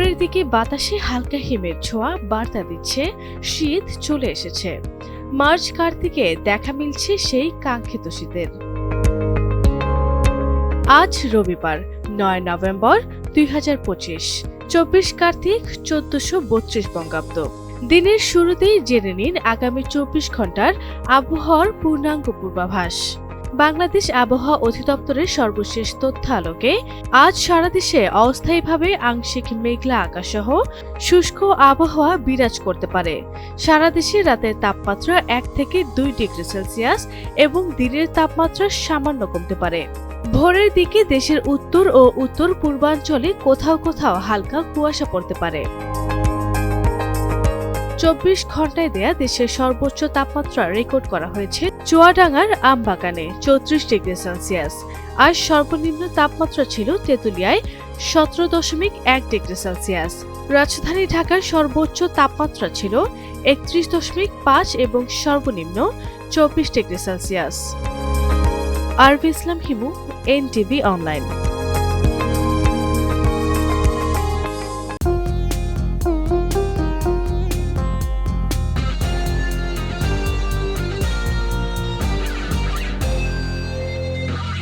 ভোরের দিকে বাতাসে হালকা হিমের ছোঁয়া বার্তা দিচ্ছে, শীত চলে এসেছে। মার্চ কার্তিকে দেখা মিলছে সেই কাঙ্ক্ষিত শীতের। আজ রবিবার, নয় নভেম্বর দুই হাজার পঁচিশ, চব্বিশ কার্তিক, চোদ্দশো বত্রিশ বঙ্গাব্দ। দিনের শুরুতেই জেনে নিন আগামী চব্বিশ ঘণ্টার আবহাওয়ার পূর্ণাঙ্গ পূর্বাভাস। বাংলাদেশ আবহাওয়া অধিদপ্তরের সর্বশেষ তথ্য আলোকে আজ সারা দেশে অস্থায়ীভাবে আংশিক মেঘলা আকাশসহ শুষ্ক আবহাওয়া বিরাজ করতে পারে। সারা দেশে রাতের তাপমাত্রা এক থেকে দুই ডিগ্রি সেলসিয়াস এবং দিনের তাপমাত্রা সামান্য কমতে পারে। ভোরের দিকে দেশের উত্তর ও উত্তর পূর্বাঞ্চলে কোথাও কোথাও হালকা কুয়াশা পড়তে পারে। চব্বিশ ঘন্টায় দেয়া দেশের সর্বোচ্চ তাপমাত্রা রেকর্ড করা হয়েছে চুয়াডাঙ্গার আমবাগানে, চৌত্রিশ ডিগ্রি সেলসিয়াস। আর সর্বনিম্ন তাপমাত্রা ছিল তেঁতুলিয়ায় সতেরো দশমিক এক ডিগ্রি সেলসিয়াস। রাজধানী ঢাকার সর্বোচ্চ তাপমাত্রা ছিল একত্রিশ দশমিক পাঁচ এবং সর্বনিম্ন চব্বিশ ডিগ্রি সেলসিয়াস। আরবি ইসলাম হিমু, এনটিভি অনলাইন।